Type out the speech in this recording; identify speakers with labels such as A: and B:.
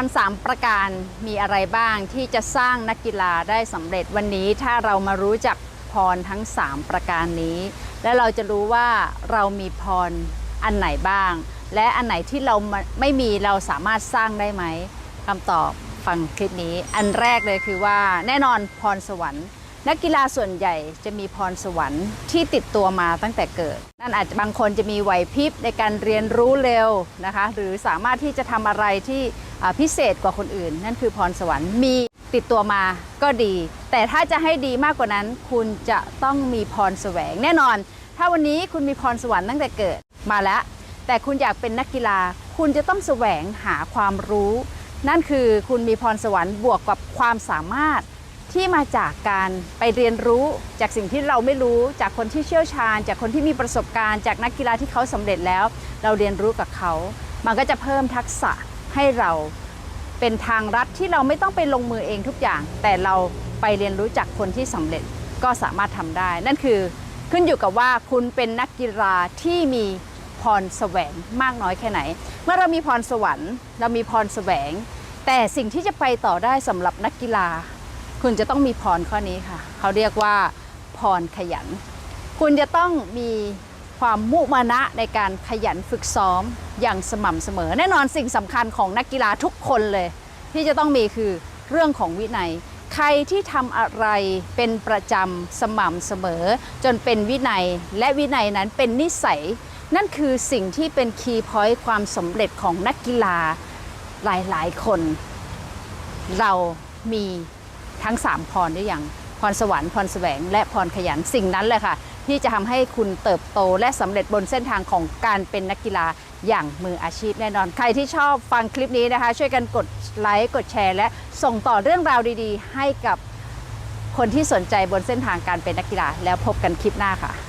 A: ร 3 ประการมีอะไรบ้างที่จะสร้างนักกีฬาได้สำเร็จวันนี้ถ้าเรามารู้จักพรทั้ง 3 ประการนี้ และเราจะรู้ว่าเรามีพรอันไหนบ้าง และอันไหนที่เราไม่ไม่มีเราสามารถสร้างได้ไหมคำตอบฟังคลิปนี้ อันแรกเลยคือว่าแน่นอนพรสวรรค์ นักกีฬาส่วนใหญ่จะมีพรสวรรค์ที่ติดตัวมาตั้งแต่เกิด นั่นอาจจะบางคนจะมีไหวพริบในการเรียนรู้เร็วนะคะ หรือสามารถที่จะทำอะไรที่พิเศษกว่าคนอื่น นั่นคือพรสวรรค์มีติดตัวมาก็ดี แต่ถ้าจะให้ดีมากกว่านั้น คุณจะต้องมีพรแสวงแน่นอน ถ้าวันนี้คุณมีพรสวรรค์ตั้งแต่เกิดมาแล้ว แต่คุณอยากเป็นนักกีฬา คุณจะต้องแสวงหาความรู้ นั่นคือคุณมีพรสวรรค์บวกกับความสามารถ ที่มาจากการไปเรียนรู้จากสิ่งที่เราไม่รู้จากคนที่เชี่ยวชาญ จากคนที่มีประสบการณ์ จากนักกีฬาที่เขาสำเร็จแล้ว เราเรียนรู้กับเขา มันก็จะเพิ่มทักษะให้เราเป็นทางรัดที่เราไม่ต้องไปลงมือเองทุกอย่าง แต่เราไปเรียนรู้จากคนที่สำเร็จก็สามารถทำได้ นั่นคือขึ้นอยู่กับว่าคุณเป็นนักกีฬาที่มีพรแสวงมากน้อยแค่ไหน เมื่อเรามีพรสวรรค์ เรามีพรแสวง แต่สิ่งที่จะไปต่อได้สำหรับนักกีฬา คุณจะต้องมีพรข้อนี้ค่ะ เขาเรียกว่าพรขยัน คุณจะต้องมีความมุมานะในการขยันฝึกซ้อมอย่างสม่ำเสมอ แน่นอนสิ่งสำคัญของนักกีฬาทุกคนเลย ที่จะต้องมีคือเรื่องของวินัย ใครที่ทำอะไรเป็นประจำสม่ำเสมอ จนเป็นวินัยและวินัยนั้นเป็นนิสัย นั่นคือสิ่งที่เป็นคีย์พอยต์ความสำเร็จของนักกีฬาหลายๆ คน เรามี ทั้ง 3 พรได้อย่างพรสวรรค์พรแสวง และพรขยันสิ่งนั้นแหละค่ะ ที่จะทำให้คุณเติบโตและสำเร็จบนเส้นทางของการเป็นนักกีฬาอย่างมืออาชีพแน่นอน ใครที่ชอบฟังคลิปนี้นะคะ ช่วยกันกดไลค์กดแชร์ และส่งต่อเรื่องราวดี ๆ ให้กับคนที่สนใจบนเส้นทางการเป็นนักกีฬาแล้วพบกันคลิปหน้าค่ะ